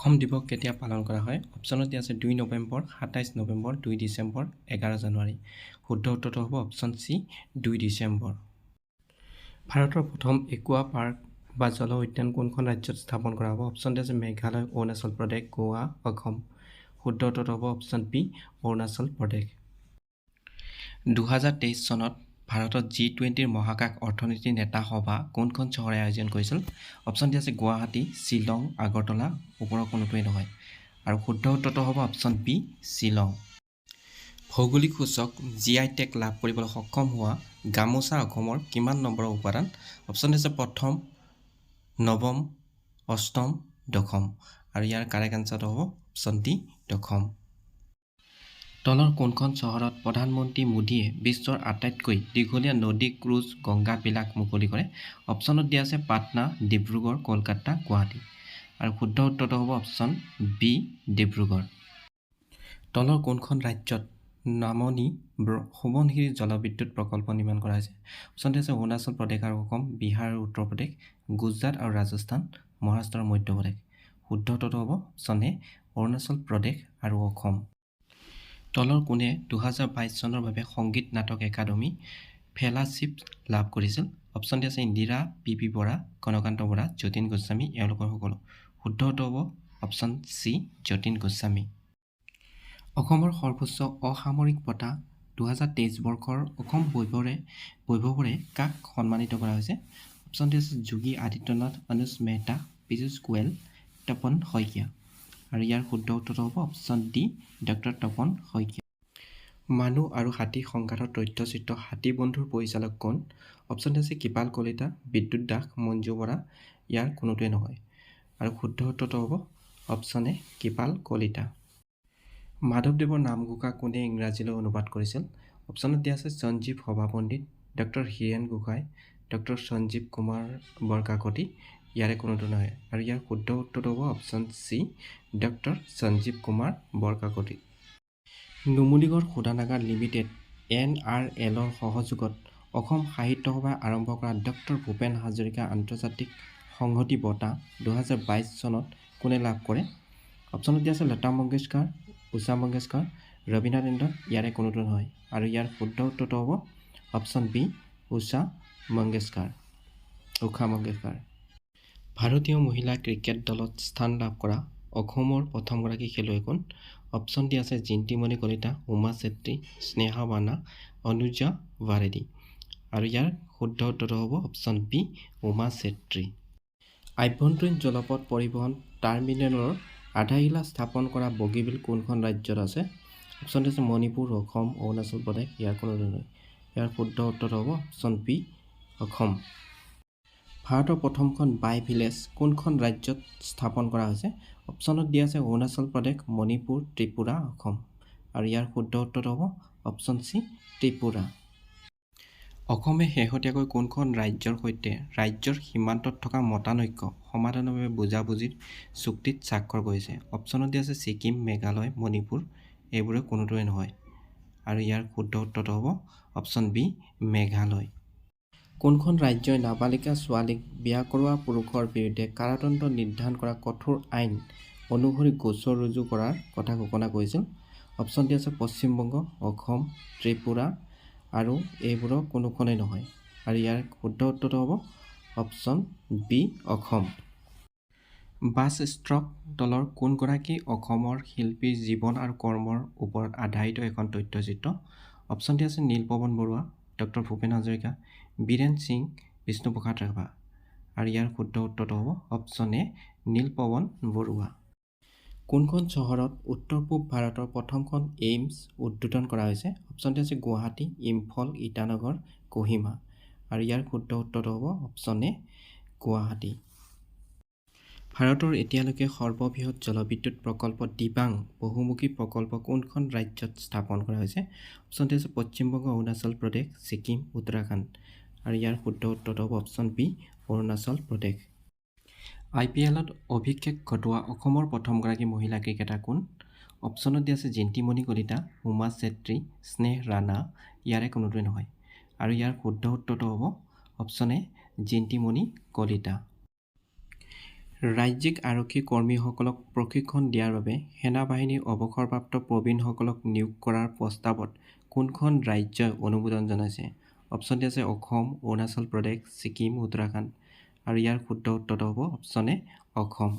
অসম দিৱস কেতিয়া পালন কৰা হয়? অপশ্যনত দিয়া আছে দুই নৱেম্বৰ সাতাইছ নৱেম্বৰ দুই ডিচেম্বৰ এঘাৰ জানুৱাৰী। শুদ্ধ উত্তৰটো হ'ব অপশ্যন চি দুই ডিচেম্বৰ। ভাৰতৰ প্ৰথম একুৱা পাৰ্ক বা জল উদ্যান কোনখন ৰাজ্যত স্থাপন কৰা হ'ব? অপশ্যন দিয়া আছে মেঘালয় অৰুণাচল প্ৰদেশ গোৱা অসম। শুদ্ধ উত্তৰটো হ'ব অপশ্যন বি অৰুণাচল প্ৰদেশ। দুহেজাৰ তেইছ চনত ভাৰতত জি টুৱেণ্টিৰ মহাকাশ অৰ্থনীতিৰ নেতা সভা কোনখন চহৰে আয়োজন কৰিছিল? অপশ্যন দিয়া আছে গুৱাহাটী শ্বিলং আগৰতলা ওপৰৰ কোনোটোৱেই নহয়। আৰু শুদ্ধ উত্তৰটো হ'ব অপশ্যন বি শ্বিলং। ভৌগোলিক সূচক জি আই টেক লাভ কৰিবলৈ সক্ষম হোৱা গামোচা অসমৰ কিমান নম্বৰৰ উপাদান? অপশ্যন দিছে প্ৰথম নৱম অষ্টম দশম। আৰু ইয়াৰ কাৰেক্ট এনচাৰটো হ'ব অপশ্যন ডি দশম। তলৰ কোনখন চহৰত প্ৰধানমন্ত্ৰী মোদীয়ে বিশ্বৰ আটাইতকৈ দীঘলীয়া নদী ক্ৰুজ গংগাবিলাক মুকলি কৰে। অপশ্যনত দিয়া আছে পাটনা ডিব্ৰুগড় কলকাতা গুৱাহাটী। আৰু শুদ্ধ উত্তৰটো হ'ব অপশ্যন বি ডিব্ৰুগড়। তলৰ কোনখন ৰাজ্যত নামনি সোৱণশিৰি জলবিদ্যুৎ প্ৰকল্প নিৰ্মাণ কৰা হৈছে। অপশ্যন দিয়া আছে অৰুণাচল প্ৰদেশ আৰু অসম বিহাৰ আৰু উত্তৰ প্ৰদেশ গুজৰাট আৰু ৰাজস্থান মহাৰাষ্ট্ৰ আৰু মধ্যপ্ৰদেশ শুদ্ধ উত্তৰটো হ'ব অপশ্যন এ অৰুণাচল প্ৰদেশ আৰু অসম। তলৰ কোনে দুহেজাৰ বাইছ চনৰ বাবে সংগীত নাটক একাডেমী ফেলাশ্বিপ লাভ কৰিছিল। অপশ্যন দিয়া আছে ইন্দিৰা পি পি বৰা কনকান্ত বৰা যতীন গোস্বামী এওঁলোকৰ সকলো। শুদ্ধ উত্তৰ হ'ব অপশ্যন চি যতীন গোস্বামী। অসমৰ সৰ্বোচ্চ অসামৰিক বঁটা দুহেজাৰ তেইছ বৰ্ষৰ অসম বৈভৱে বৈভৱৰে কাক সন্মানিত কৰা হৈছে? অপশ্যন দিয়া আছে যোগী আদিত্যনাথ অনুজ মেহতা পীযুষ গোৱেল তপন শইকীয়া। আৰু ইয়াৰ শুদ্ধ উত্তৰটো হ'ব option D doctor Tapan Saikia. মানুহ আৰু হাতী সংঘাতৰ তথ্যচিত্ৰ হাতী বন্ধুৰ পৰিচালক কোন? অপশ্যন আছে কৃপাল কলিতা বিদ্যুৎ দাস মঞ্জু বৰা। ইয়াৰ কোনোটোৱে নহয়। আৰু শুদ্ধ উত্তৰটো হ'ব অপশ্যন এ কৃপাল কলিতা। মাধৱদেৱৰ নামঘোষা কোনে ইংৰাজীলৈ অনুবাদ কৰিছিল? অপশ্যনত দিয়া আছে Sanjib Sabhapandit doctor Hiren Gohain doctor Sanjib Kumar Borkakoti ইয়াৰে কোনোটো নহয় আৰু ইয়াৰ শুদ্ধ উত্তৰটো হ'ব option C doctor Sanjib Kumar Barkakati. Numaligarh শোধনাগাৰ লিমিটেড এন আৰ এলৰ সহযোগত অসম সাহিত্য সভা আৰম্ভ কৰা ডক্টৰ ভূপেন হাজৰিকা আন্তৰ্জাতিক সংহতি বঁটা দুহেজাৰ বাইছ চনত কোনে লাভ কৰে? অপশ্যনত দিয়া আছে লতা মংগেশকাৰ উষা মংগেশকাৰ ৰবীন্দ্ৰনাথ টেণ্ডৰ ইয়াৰে কোনোটো নহয়। আৰু ইয়াৰ শুদ্ধ উত্তৰটো হ'ব অপশ্যন বি উষা মংগেশকাৰ উষা মংগেশকাৰ ভাৰতীয় মহিলা ক্ৰিকেট দলত স্থান লাভ কৰা অসমৰ প্ৰথমগৰাকী খেলুৱৈ কোন? অপশ্যন দিয়া আছে জিন্তিমণি কলিতা উমা চেত্ৰী স্নেহা বানা অনুজা ৱাৰেদি আৰু ইয়াৰ শুদ্ধ উত্তৰটো হ'ব অপশ্যন বি উমা চেত্ৰী। আভ্যন্তৰীণ জলপথ পৰিবহণ টাৰ্মিনেলৰ আধাৰশিলা স্থাপন কৰা বগীবিল কোনখন ৰাজ্যত আছে? অপশ্যন আছে মণিপুৰ অসম অৰুণাচল প্ৰদেশ ইয়াৰ কোনো ইয়াৰ শুদ্ধ উত্তৰটো হ'ব অপশ্যন বি অসম। ভাৰতৰ প্ৰথমখন বাই ভিলেজ কোনখন ৰাজ্যত স্থাপন কৰা হৈছে? অপশ্যনত দিয়া আছে অৰুণাচল প্ৰদেশ মণিপুৰ ত্ৰিপুৰা অসম। আৰু ইয়াৰ শুদ্ধ উত্তৰটো হ'ব অপশ্যন চি ত্ৰিপুৰা। অসমে শেহতীয়াকৈ কোনখন ৰাজ্যৰ সৈতে ৰাজ্যৰ সীমান্তত থকা মতানৈক্য সমাধানৰ বাবে বুজাবুজিৰ চুক্তিত স্বাক্ষৰ কৰিছে? অপশ্যনত দিয়া আছে ছিকিম মেঘালয় মণিপুৰ এইবোৰে কোনোটোৱে নহয়। আৰু ইয়াৰ শুদ্ধ উত্তৰটো হ'ব অপশ্যন বি মেঘালয়। কোনখন ৰাজ্যই নাবালিকা ছোৱালীক বিয়া কৰোৱা পুৰুষৰ বিৰুদ্ধে কাৰাদণ্ড নিৰ্ধাৰণ কৰা কঠোৰ আইন অনুসৰি গোচৰ ৰুজু কৰাৰ কথা ঘোষণা কৰিছিল? অপশ্যন দিয়া আছে পশ্চিমবংগ অসম ত্ৰিপুৰা আৰু এইবোৰৰ কোনোখনেই নহয়। আৰু ইয়াৰ শুদ্ধ উত্তৰটো হ'ব অপশ্যন বি অসম। বাছ ষ্ট্ৰক দলৰ কোনগৰাকী অসমৰ শিল্পীৰ জীৱন আৰু কৰ্মৰ ওপৰত আধাৰিত এখন তথ্যচিত্ৰ? অপশ্যন দিয়া আছে নীলপৱন বৰুৱা ডক্টৰ ভূপেন হাজৰিকা বীৰেন সিং বিষ্ণুপ্ৰসাদ ৰাভা আৰু ইয়াৰ শুদ্ধ উত্তৰটো হ'ব অপশ্যন এ নীলপৱন বৰুৱা। কোনখন চহৰত উত্তৰ পূব ভাৰতৰ প্ৰথমখন এইমছ উদ্বোধন কৰা হৈছে? অপশ্যন দিয়া আছে গুৱাহাটী ইম্ফল ইটানগৰ কোহিমা। আৰু ইয়াৰ শুদ্ধ উত্তৰটো হ'ব অপশ্যন এ গুৱাহাটী। ভাৰতৰ এতিয়ালৈকে সৰ্ববৃহৎ জলবিদ্যুৎ প্ৰকল্প দিবাং বহুমুখী প্ৰকল্প কোনখন ৰাজ্যত স্থাপন কৰা হৈছে? অপশ্যন দিয়া আছে পশ্চিমবংগ অৰুণাচল প্ৰদেশ ছিকিম উত্তৰাখণ্ড। আৰু ইয়াৰ শুদ্ধ উত্তৰটো হ'ব option B Arunachal Pradesh. I P এলত অভিষেক ঘটোৱা অসমৰ প্ৰথমগৰাকী মহিলা ক্ৰিকেটাৰ কোন? অপশ্যনত দিয়া আছে জিন্তিমণি কলিতা উমা চেত্ৰী স্নেহ ৰাণা ইয়াৰে কোনোটোৱে নহয়। আৰু ইয়াৰ শুদ্ধ উত্তৰটো হ'ব অপশ্যন জিন্তিমণি কলিতা। ৰাজ্যিক আৰক্ষী কৰ্মীসকলক প্ৰশিক্ষণ দিয়াৰ বাবে সেনাবাহিনীৰ অৱসৰপ্ৰাপ্ত প্ৰবীণসকলক নিয়োগ কৰাৰ প্ৰস্তাৱত কোনখন ৰাজ্যই অনুমোদন জনাইছে? অপচন ডি আছে অসম অৰুণাচল প্ৰদেশ ছিকিম উত্তৰাখণ্ড। আৰু ইয়াৰ শুদ্ধ উত্তৰটো হ'ব অপচন এ অসম।